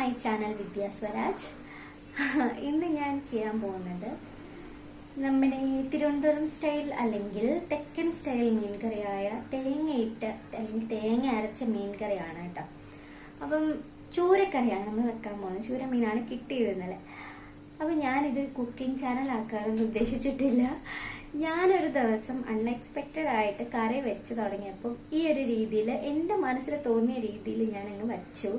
My channel വിദ്യ സ്വരാജ്. ഇന്ന് ഞാൻ ചെയ്യാൻ പോകുന്നത് നമ്മുടെ തിരുവനന്തപുരം സ്റ്റൈൽ അല്ലെങ്കിൽ തെക്കൻ സ്റ്റൈൽ മീൻകറിയായ തേങ്ങയിട്ട് അല്ലെങ്കിൽ തേങ്ങ അരച്ച മീൻകറിയാണ് കേട്ടോ. അപ്പം ചൂരക്കറിയാണ് നമ്മൾ വെക്കാൻ പോകുന്നത്. ചൂര മീനാണ് കിട്ടിയത് ഇന്നലെ അപ്പം ഞാനിത് കുക്കിംഗ് ചാനൽ ആക്കാനൊന്നും ഉദ്ദേശിച്ചിട്ടില്ല. ഞാനൊരു ദിവസം അൺഎക്സ്പെക്റ്റഡ് ആയിട്ട് കറി വെച്ച് തുടങ്ങിയപ്പം ഈ ഒരു രീതിയിൽ എന്റെ മനസ്സിൽ തോന്നിയ രീതിയിൽ ഞാനങ്ങ് വെച്ചു.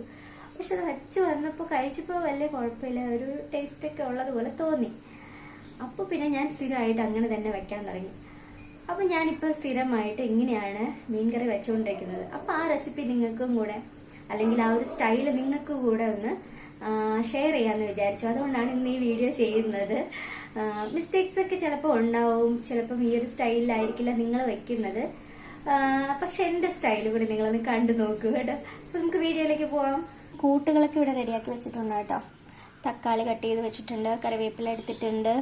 പക്ഷെ അത് അച്ഛ വന്നപ്പോൾ കഴിച്ചപ്പോൾ വലിയ കുഴപ്പമില്ല ഒരു ടേസ്റ്റൊക്കെ ഉള്ളതുപോലെ തോന്നി. അപ്പോൾ പിന്നെ ഞാൻ സ്ഥിരമായിട്ട് അങ്ങനെ തന്നെ വെക്കാൻ തുടങ്ങി. അപ്പോൾ ഞാനിപ്പോൾ സ്ഥിരമായിട്ട് ഇങ്ങനെയാണ് മീൻകറി വെച്ചുകൊണ്ടിരിക്കുന്നത് അപ്പോൾ ആ റെസിപ്പി നിങ്ങൾക്കും കൂടെ അല്ലെങ്കിൽ ആ ഒരു സ്റ്റൈൽ നിങ്ങൾക്കും കൂടെ ഒന്ന് ഷെയർ ചെയ്യാമെന്ന് വിചാരിച്ചു. അതുകൊണ്ടാണ് ഇന്ന് ഈ വീഡിയോ ചെയ്യുന്നത്. മിസ്റ്റേക്സ് ഒക്കെ ചിലപ്പോൾ ഉണ്ടാവും. ചിലപ്പം ഈ ഒരു സ്റ്റൈലിലായിരിക്കില്ല നിങ്ങൾ വെക്കുന്നത്. പക്ഷെ എന്റെ സ്റ്റൈൽ കൂടി നിങ്ങളൊന്ന് കണ്ടു നോക്കൂ കേട്ടോ. അപ്പോൾ നമുക്ക് വീഡിയോയിലേക്ക് പോവാം. കൂട്ടുകളൊക്കെ ഇവിടെ റെഡിയാക്കി വെച്ചിട്ടുണ്ട് കേട്ടോ. തക്കാളി കട്ട് ചെയ്ത് വെച്ചിട്ടുണ്ട് കറിവേപ്പില എടുത്തിട്ടുണ്ട്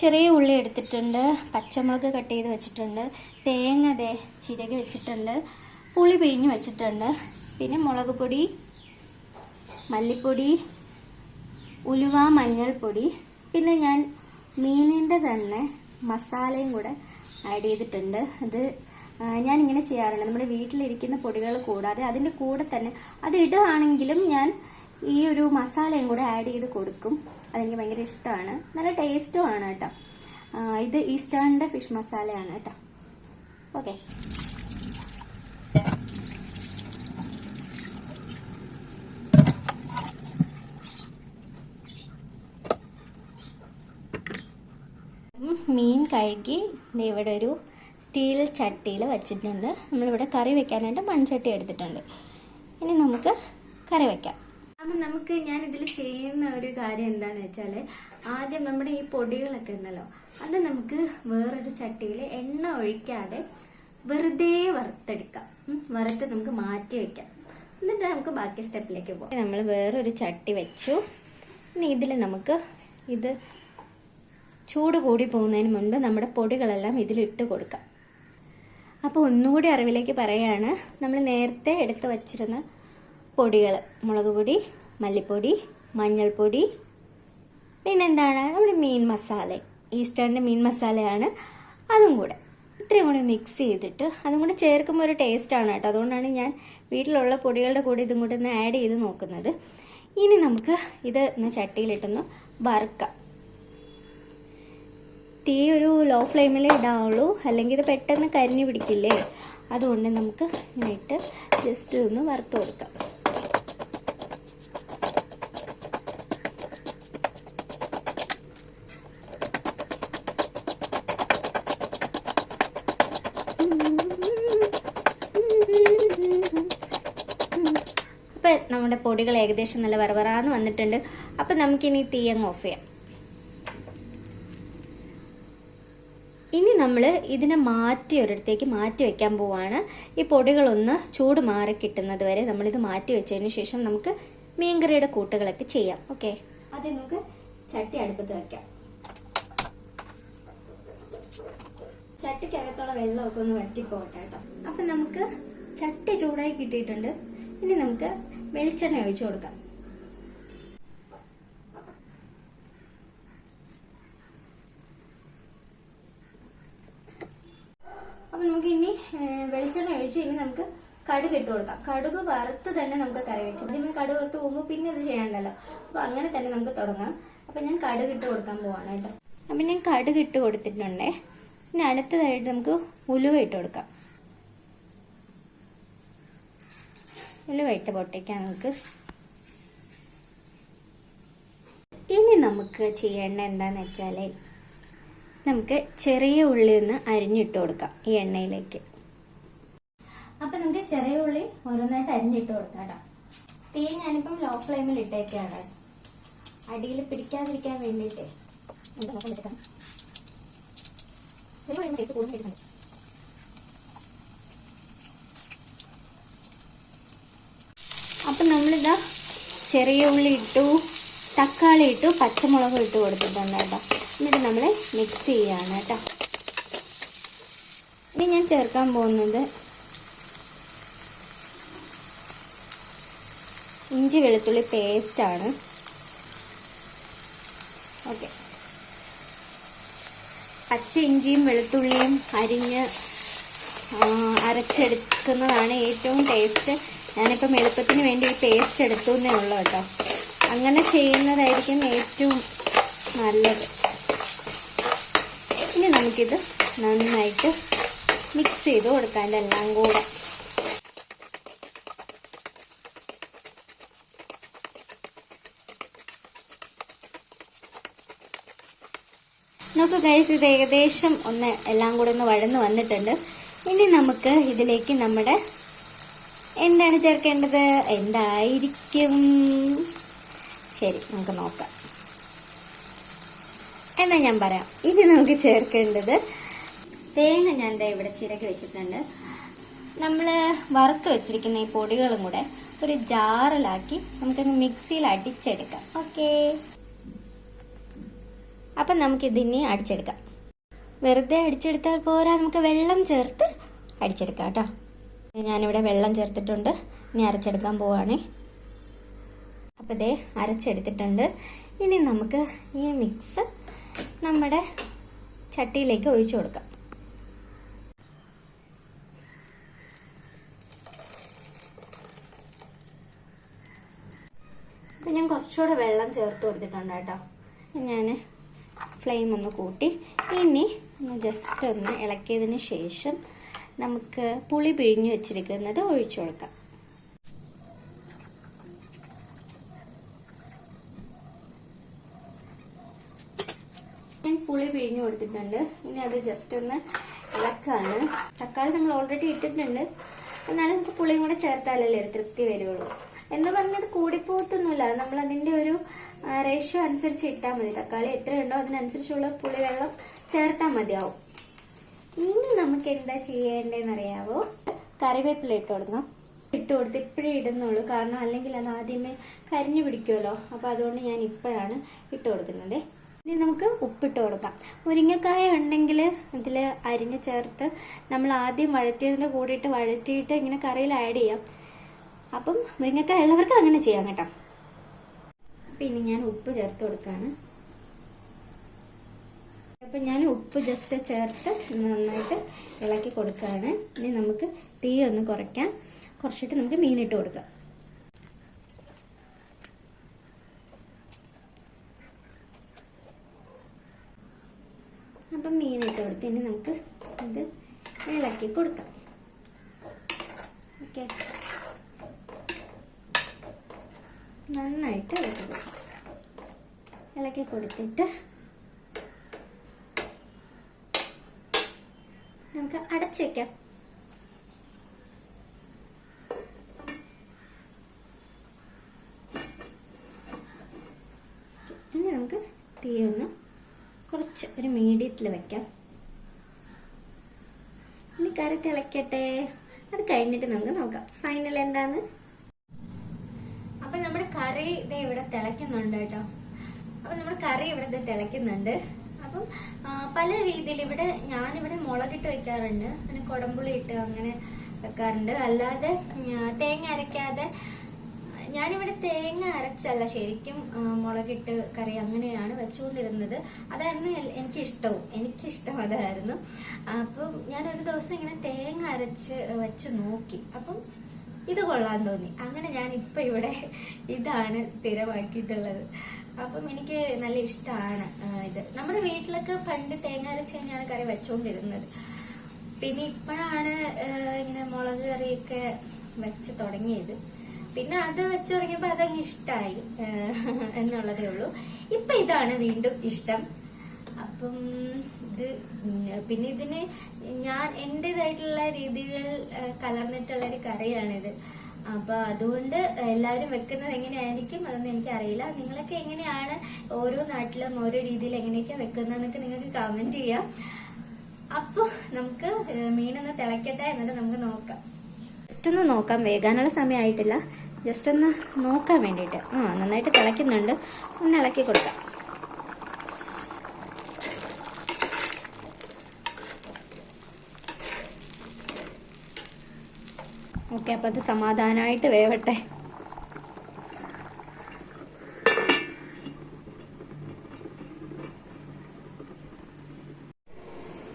ചെറിയ ഉള്ളി എടുത്തിട്ടുണ്ട് പച്ചമുളക് കട്ട് ചെയ്ത് വെച്ചിട്ടുണ്ട് തേങ്ങ ദേ ചിരകി വെച്ചിട്ടുണ്ട് പുളി പിഴിഞ്ഞ് വെച്ചിട്ടുണ്ട് പിന്നെ മുളക് പൊടി മല്ലിപ്പൊടി ഉലുവ മഞ്ഞൾപ്പൊടി പിന്നെ ഞാൻ മീനിന്റെ തന്നെ മസാലയും കൂടെ ആഡ് ചെയ്തിട്ടുണ്ട്. അത് ഞാനിങ്ങനെ ചെയ്യാറുണ്ട്. നമ്മുടെ വീട്ടിലിരിക്കുന്ന പൊടികൾ കൂടാതെ അതിന്റെ കൂടെ തന്നെ അത് ഇടുകയാണെങ്കിലും ഞാൻ ഈ ഒരു മസാലയും കൂടെ ആഡ് ചെയ്ത് കൊടുക്കും. അതെനിക്ക് ഭയങ്കര ഇഷ്ടമാണ്. നല്ല ടേസ്റ്റും ആണ് കേട്ടോ. ഇത് ഈസ്റ്റേണിന്റെ ഫിഷ് മസാലയാണ് കേട്ടോ. ഓക്കെ. മീൻ കഴുകി ഇവിടെ ഒരു സ്റ്റീൽ ചട്ടിയിൽ വച്ചിട്ടുണ്ട്. നമ്മളിവിടെ കറി വെക്കാനായിട്ട് മൺചട്ടി എടുത്തിട്ടുണ്ട്. ഇനി നമുക്ക് കറി വെക്കാം. അപ്പം നമുക്ക് ഞാൻ ഇതിൽ ചെയ്യുന്ന ഒരു കാര്യം എന്താണെന്ന് വെച്ചാൽ ആദ്യം നമ്മുടെ ഈ പൊടികളൊക്കെ ഉണ്ടല്ലോ അത് നമുക്ക് വേറൊരു ചട്ടിയിൽ എണ്ണ ഒഴിക്കാതെ വെറുതെ വറുത്തെടുക്കാം. വറുത്ത് നമുക്ക് മാറ്റി വെക്കാം. എന്നിട്ട് നമുക്ക് ബാക്കി സ്റ്റെപ്പിലേക്ക് പോകാം. നമ്മൾ വേറൊരു ചട്ടി വെച്ചു. ഇനി ഇതിൽ നമുക്ക് ഇത് ചൂട് കൂടി പോകുന്നതിന് മുൻപ് നമ്മുടെ പൊടികളെല്ലാം ഇതിലിട്ട് കൊടുക്കാം. അപ്പോൾ ഒന്നുകൂടി അറിവിലേക്ക് പറയുകയാണ്. നമ്മൾ നേരത്തെ എടുത്ത് വച്ചിരുന്ന പൊടികൾ മുളക് പൊടി മല്ലിപ്പൊടി മഞ്ഞൾപ്പൊടി. പിന്നെന്താണ്? നമ്മുടെ മീൻ മസാല. ഈസ്റ്റേണിന്റെ മീൻ മസാലയാണ്. അതും കൂടെ. ഇത്രയും കൂടി മിക്സ് ചെയ്തിട്ട് അതും കൂടെ ചേർക്കുമ്പോൾ ഒരു ടേസ്റ്റാണ് കേട്ടോ. അതുകൊണ്ടാണ് ഞാൻ വീട്ടിലുള്ള പൊടികളുടെ കൂടെ ഇതും കൂടെ ഒന്ന് ആഡ് ചെയ്ത് നോക്കുന്നത്. ഇനി നമുക്ക് ഇത് ഒന്ന് ചട്ടിയിലിട്ടൊന്ന് വറുക്കാം. തീ ഒരു ലോ ഫ്ലെയിമിൽ ഇടാവുള്ളൂ. അല്ലെങ്കിൽ ഇത് പെട്ടെന്ന് കരിഞ്ഞു പിടിക്കില്ലേ? അതുകൊണ്ട് നമുക്ക് ഇങ്ങനെ ഇട്ട് ജസ്റ്റ് ഒന്ന് വറുത്ത് കൊടുക്കാം. അപ്പം നമ്മുടെ പൊടികൾ ഏകദേശം നല്ല വറവറാന്ന് വന്നിട്ടുണ്ട്. അപ്പം നമുക്കിനി തീ അങ്ങ് ഓഫ് ചെയ്യാം. ഇനി നമ്മൾ ഇതിനെ മാറ്റി ഒരിടത്തേക്ക് മാറ്റി വയ്ക്കാൻ പോവാണ്. ഈ പൊടികളൊന്ന് ചൂട് മാറി കിട്ടുന്നത് വരെ നമ്മളിത് മാറ്റി വെച്ചതിന് ശേഷം നമുക്ക് മീൻകറിയുടെ കൂട്ടുകളൊക്കെ ചെയ്യാം. ഓക്കെ? ആദ്യം നമുക്ക് ചട്ടി അടുപ്പത്ത് വയ്ക്കാം ചട്ടിക്കകത്തുള്ള വെള്ളമൊക്കെ ഒന്ന് വറ്റിപ്പോട്ടെ കേട്ടോ. അപ്പം നമുക്ക് ചട്ടി ചൂടായി കിട്ടിയിട്ടുണ്ട്. ഇനി നമുക്ക് വെളിച്ചെണ്ണ ഒഴിച്ചു കൊടുക്കാം അപ്പം നമുക്ക് ഇനി ഏഹ്, വെളിച്ചെണ്ണ ഒഴിച്ച് ഇനി നമുക്ക് കടുക് ഇട്ട് കൊടുക്കാം. കടുക് വറുത്ത് തന്നെ നമുക്ക് കറി വെച്ച് ആദ്യമേ കടുക് വറുത്ത് പോകുമ്പോൾ പിന്നെ ഇത് ചെയ്യണ്ടല്ലോ. അപ്പോൾ അങ്ങനെ തന്നെ നമുക്ക് തുടങ്ങാം. അപ്പോൾ ഞാൻ കടുക് ഇട്ട് കൊടുക്കാൻ പോവാണ് കേട്ടോ. അപ്പം ഞാൻ കടുക് ഇട്ട് കൊടുത്തിട്ടുണ്ടേ. ഇനി അടുത്തതായിട്ട് നമുക്ക് ഉലുവ ഇട്ട് കൊടുക്കാം. ഉലുവ ഇട്ട് പൊട്ടിക്കാം നമുക്ക്. ഇനി നമുക്ക് ചെയ്യേണ്ട എന്താന്ന് വെച്ചാൽ നമുക്ക് ചെറിയ ഉള്ളി ഒന്ന് അരിഞ്ഞിട്ട് കൊടുക്കാം ഈ എണ്ണയിലേക്ക്. അപ്പൊ ചെറിയ ഉള്ളി ഓരോന്നായിട്ട് അരിഞ്ഞിട്ട് കൊടുക്കാം കേട്ടോ തീ ഞാനിപ്പം ലോ ഫ്ലെയിമിൽ ഇട്ടേക്കാണ്. അടിയിൽ പിടിക്കാതിരിക്കാൻ വേണ്ടിയിട്ട്. അപ്പം നമ്മളിതാ ചെറിയ ഉള്ളി ഇട്ടു തക്കാളി ഇട്ടു പച്ചമുളകും ഇട്ട് കൊടുത്തിട്ടുണ്ട് കേട്ടോ എന്നിട്ട് നമ്മൾ മിക്സ് ചെയ്യാണ് കേട്ടോ. ഇനി ഞാൻ ചേർക്കാൻ പോകുന്നത് ഇഞ്ചി വെളുത്തുള്ളി പേസ്റ്റാണ് ഓക്കെ പച്ച ഇഞ്ചിയും വെളുത്തുള്ളിയും അരിഞ്ഞ് അരച്ചെടുക്കുന്നതാണ് ഏറ്റവും ടേസ്റ്റ് ഞാനിപ്പം എളുപ്പത്തിന് വേണ്ടി ഒരു പേസ്റ്റ് എടുത്തു എന്നേ ഉള്ളൂ കേട്ടോ. അങ്ങനെ ചെയ്യുന്നതായിരിക്കും ഏറ്റവും നല്ലത്. ഇനി നമുക്കിത് നന്നായിട്ട് മിക്സ് ചെയ്ത് കൊടുക്കാം. എല്ലാം കൂടെ. നോക്കൂ ഗൈസ് ഇത് ഏകദേശം ഒന്ന് എല്ലാം കൂടെ ഒന്ന് വഴന്ന് വന്നിട്ടുണ്ട്. ഇനി നമുക്ക് ഇതിലേക്ക് നമ്മുടെ എന്താണ് ചേർക്കേണ്ടത്? എന്തായിരിക്കും? ശരി നമുക്ക് നോക്കാം. എന്നാ ഞാൻ പറയാം. ഇനി നമുക്ക് ചേർക്കേണ്ടത് തേങ്ങ ഞാൻ ദേ ഇവിടെ ചിരക്കി വെച്ചിട്ടുണ്ട്. നമ്മൾ വറുത്ത് വെച്ചിരിക്കുന്ന ഈ പൊടികളും കൂടെ ഒരു ജാറിലാക്കി നമുക്കങ്ങ് മിക്സിയിൽ അടിച്ചെടുക്കാം. ഓക്കേ അപ്പം നമുക്കിതിനെ അടിച്ചെടുക്കാം. വെറുതെ അടിച്ചെടുത്താൽ പോരാ നമുക്ക് വെള്ളം ചേർത്ത് അടിച്ചെടുക്കാം കേട്ടോ. ഞാനിവിടെ വെള്ളം ചേർത്തിട്ടുണ്ട്. ഇനി അരച്ചെടുക്കാൻ പോവാണേ. അപ്പോൾ ഇതേ അരച്ചെടുത്തിട്ടുണ്ട്. ഇനി നമുക്ക് ഈ മിക്സ് നമ്മുടെ ചട്ടിയിലേക്ക് ഒഴിച്ചു കൊടുക്കാം. അപ്പം ഞാൻ കുറച്ചുകൂടെ വെള്ളം ചേർത്ത് കൊടുത്തിട്ടുണ്ട് കേട്ടോ. ഞാൻ ഫ്ലെയിം ഒന്ന് കൂട്ടി. ഇനി ഒന്ന് ജസ്റ്റ് ഒന്ന് ഇളക്കിയതിന് ശേഷം നമുക്ക് പുളി പിഴിഞ്ഞു വെച്ചിരിക്കുന്നത് ഒഴിച്ചു കൊടുക്കാം. പുളി പിഴിഞ്ഞു കൊടുത്തിട്ടുണ്ട്. ഇനി അത് ജസ്റ്റ് ഒന്ന് ഇളക്കാണ്. തക്കാളി നമ്മൾ ഓൾറെഡി ഇട്ടിട്ടുണ്ട്. എന്നാലും നമുക്ക് പുളിയും കൂടെ ചേർത്താലല്ലേ ഒരു തൃപ്തി വരുള്ളൂ. എന്ന് പറഞ്ഞത് കൂടിപ്പോത്തൊന്നുമില്ല നമ്മൾ അതിന്റെ ഒരു റേഷ്യോ അനുസരിച്ച് ഇട്ടാൽ മതി. തക്കാളി എത്രയുണ്ടോ അതിനനുസരിച്ചുള്ള പുളിവെള്ളം ചേർത്താൽ മതിയാവും. ഇനി നമുക്ക് എന്താ ചെയ്യേണ്ടതെന്ന് അറിയാവോ കറിവേപ്പില ഇട്ട് കൊടുക്കാം ഇട്ട് കൊടുത്ത് ഇപ്പോഴേ ഇടുന്നുള്ളൂ. കാരണം അല്ലെങ്കിൽ അത് ആദ്യമേ കരിഞ്ഞു പിടിക്കുമല്ലോ. അപ്പോൾ അതുകൊണ്ട് ഞാൻ ഇപ്പോഴാണ് ഇട്ട് കൊടുക്കുന്നത്. ഇനി നമുക്ക് ഉപ്പിട്ട് കൊടുക്കാം. മുരിങ്ങക്കായ ഉണ്ടെങ്കിൽ ഇതിൽ അരിഞ്ഞ് ചേർത്ത് നമ്മൾ ആദ്യം വഴറ്റിയതിന്റെ കൂടിയിട്ട് വഴറ്റിയിട്ട് ഇങ്ങനെ കറിയിൽ ആഡ് ചെയ്യാം. അപ്പം മുരിങ്ങക്കായ ഉള്ളവർക്ക് അങ്ങനെ ചെയ്യാം കേട്ടോ. അപ്പം ഇനി ഞാൻ ഉപ്പ് ചേർത്ത് കൊടുക്കുകയാണ് അപ്പം ഞാൻ ഉപ്പ് ജസ്റ്റ് ചേർത്ത് നന്നായിട്ട് ഇളക്കി കൊടുക്കുകയാണ് ഇനി നമുക്ക് തീ ഒന്ന് കുറയ്ക്കാം. കുറച്ചിട്ട് നമുക്ക് മീനിട്ട് കൊടുക്കാം. അപ്പം മീനിട്ട് കൊടുത്ത് ഇനി നമുക്ക് ഇത് ഇളക്കി കൊടുക്കാം. ഓക്കെ നന്നായിട്ട് ഇളക്കി കൊടുക്കുക ഇളക്കി കൊടുത്തിട്ട് നമുക്ക് അടച്ചു വെക്കാം. ഇനി നമുക്ക് തീ ഒന്ന് കുറച്ച് ഒരു മീഡിയത്തിൽ വെക്കാം. ഇനി കറി തിളക്കട്ടെ. അത് കഴിഞ്ഞിട്ട് നമുക്ക് നോക്കാം. ഫൈനൽ എന്താന്ന്? അപ്പൊ നമ്മുടെ കറി ഇത് ഇവിടെ തിളയ്ക്കുന്നുണ്ട് കേട്ടോ. അപ്പൊ നമ്മുടെ കറി ഇവിടെ ഇത് തിളയ്ക്കുന്നുണ്ട്. അപ്പം പല രീതിയിൽ ഇവിടെ ഞാനിവിടെ മുളകിട്ട് വെക്കാറുണ്ട്. അങ്ങനെ കുടമ്പുളി ഇട്ട് അങ്ങനെ വെക്കാറുണ്ട്. അല്ലാതെ തേങ്ങ അരയ്ക്കാതെ ഞാനിവിടെ തേങ്ങ അരച്ചല്ല ശരിക്കും മുളകിട്ട് കറി അങ്ങനെയാണ് വെച്ചുകൊണ്ടിരുന്നത്. അതായിരുന്നു എൽ- എനിക്കിഷ്ടവും. എനിക്കിഷ്ടം അതായിരുന്നു. അപ്പം ഞാനൊരു ദിവസം ഇങ്ങനെ തേങ്ങ അരച്ച് വെച്ച് നോക്കി. അപ്പം ഇത് കൊള്ളാൻ തോന്നി. അങ്ങനെ ഞാൻ ഇപ്പൊ ഇവിടെ ഇതാണ് സ്ഥിരമാക്കിയിട്ടുള്ളത്. അപ്പം എനിക്ക് നല്ല ഇഷ്ടമാണ് ഇത്. നമ്മുടെ വീട്ടിലൊക്കെ പണ്ട് തേങ്ങ അരച്ച് തന്നെയാണ് കറി വെച്ചുകൊണ്ടിരുന്നത് പിന്നെ ഇപ്പോഴാണ് ഇങ്ങനെ മുളക് കറിയൊക്കെ വെച്ച് തുടങ്ങിയത്. പിന്നെ അത് വെച്ച് തുടങ്ങിയപ്പോൾ അതങ്ങ് ഇഷ്ടമായി എന്നുള്ളതേ ഉള്ളൂ. ഇപ്പം ഇതാണ് വീണ്ടും ഇഷ്ടം. അപ്പം ഇത് പിന്നെ ഇതിന് ഞാൻ എന്റെതായിട്ടുള്ള രീതികൾ കലർന്നിട്ടുള്ള ഒരു കറിയാണിത്. അപ്പൊ അതുകൊണ്ട് എല്ലാവരും വെക്കുന്നത് എങ്ങനെയായിരിക്കും അതൊന്നും എനിക്കറിയില്ല. നിങ്ങളൊക്കെ എങ്ങനെയാണ് ഓരോ നാട്ടിലും ഓരോ രീതിയിൽ എങ്ങനെയൊക്കെ വെക്കുന്നതെന്നൊക്കെ നിങ്ങൾക്ക് കമന്റ് ചെയ്യാം. അപ്പൊ നമുക്ക് മീനൊന്ന് തിളയ്ക്കട്ടെ എന്നിട്ട് നമുക്ക് നോക്കാം. ജസ്റ്റ് ഒന്ന് നോക്കാം. വേകാനുള്ള സമയമായിട്ടില്ല ജസ്റ്റ് ഒന്ന് നോക്കാൻ വേണ്ടിയിട്ട്. ആ നന്നായിട്ട് തിളയ്ക്കുന്നുണ്ട്. ഒന്ന് ഇളക്കി കൊടുക്കാം. ഓക്കെ അപ്പം അത് സമാധാനമായിട്ട് വേവട്ടെ.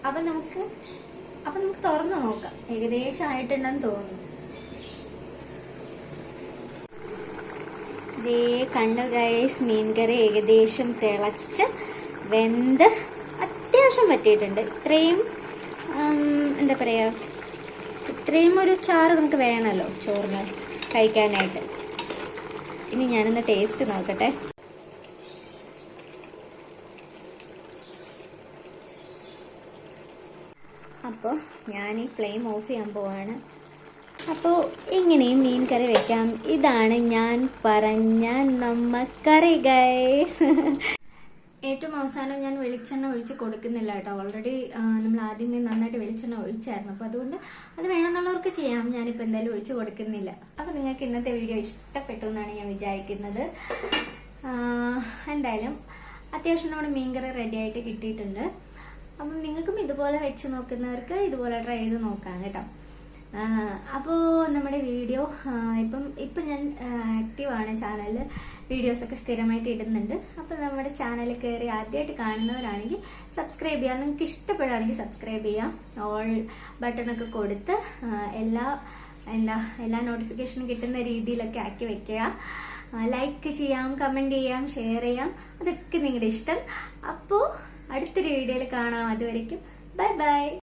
അപ്പം നമുക്ക് അപ്പം നമുക്ക് തുറന്ന് നോക്കാം. ഏകദേശം ആയിട്ടുണ്ടെന്ന് തോന്നുന്നു. ദേ കണ്ണു ഗൈസ് മീൻകറി ഏകദേശം തിളച്ച് വെന്ത് അത്യാവശ്യം പറ്റിയിട്ടുണ്ട്. ഇത്രയും എന്താ പറയുക ഇത്രയും ഒരു ചാറ് നമുക്ക് വേണമല്ലോ ചോറിന് കഴിക്കാനായിട്ട്. ഇനി ഞാനൊന്ന് ടേസ്റ്റ് നോക്കട്ടെ. അപ്പോൾ ഞാൻ ഈ ഫ്ലെയിം ഓഫ് ചെയ്യാൻ പോവാണ്. അപ്പോൾ ഇങ്ങനെയും മീൻ കറി വെക്കാം. ഇതാണ് ഞാൻ പറഞ്ഞ നമ്മ കറി ഗൈസ് ഏറ്റവും അവസാനം ഞാൻ വെളിച്ചെണ്ണ ഒഴിച്ച് കൊടുക്കുന്നില്ല കേട്ടോ. ഓൾറെഡി നമ്മൾ ആദ്യമേ നന്നായിട്ട് വെളിച്ചെണ്ണ ഒഴിച്ചായിരുന്നു. അപ്പോൾ അതുകൊണ്ട് അത് വേണമെന്നുള്ളവർക്ക് ചെയ്യാം. ഞാനിപ്പോൾ എന്തായാലും ഒഴിച്ച് കൊടുക്കുന്നില്ല. അപ്പോൾ നിങ്ങൾക്ക് ഇന്നത്തെ വീഡിയോ ഇഷ്ടപ്പെട്ടു എന്നാണ് ഞാൻ വിചാരിക്കുന്നത്. എന്തായാലും അത്യാവശ്യം നമ്മുടെ മീൻകറി റെഡി ആയിട്ട് കിട്ടിയിട്ടുണ്ട്. അപ്പം നിങ്ങൾക്കും ഇതുപോലെ വെച്ച് നോക്കുന്നവർക്ക് ഇതുപോലെ ട്രൈ ചെയ്ത് നോക്കാം കേട്ടോ. അപ്പോൾ നമ്മുടെ വീഡിയോ ഇപ്പം ഇപ്പം ഞാൻ ആക്റ്റീവാണ് ചാനലിൽ വീഡിയോസൊക്കെ സ്ഥിരമായിട്ട് ഇടുന്നുണ്ട്. അപ്പോൾ നമ്മുടെ ചാനൽ കയറി ആദ്യമായിട്ട് കാണുന്നവരാണെങ്കിൽ സബ്സ്ക്രൈബ് ചെയ്യാം. നിങ്ങൾക്ക് ഇഷ്ടപ്പെടുകയാണെങ്കിൽ സബ്സ്ക്രൈബ് ചെയ്യാം. ഓൾ ബട്ടണൊക്കെ കൊടുത്ത് എല്ലാ എന്താ എല്ലാ നോട്ടിഫിക്കേഷനും കിട്ടുന്ന രീതിയിലൊക്കെ ആക്കി വെക്കുക. ലൈക്ക് ചെയ്യാം കമന്റ് ചെയ്യാം ഷെയർ ചെയ്യാം. അതൊക്കെ നിങ്ങളുടെ ഇഷ്ടം. അപ്പോൾ അടുത്തൊരു വീഡിയോയിൽ കാണാം. അതുവരയ്ക്കും ബൈ ബൈ.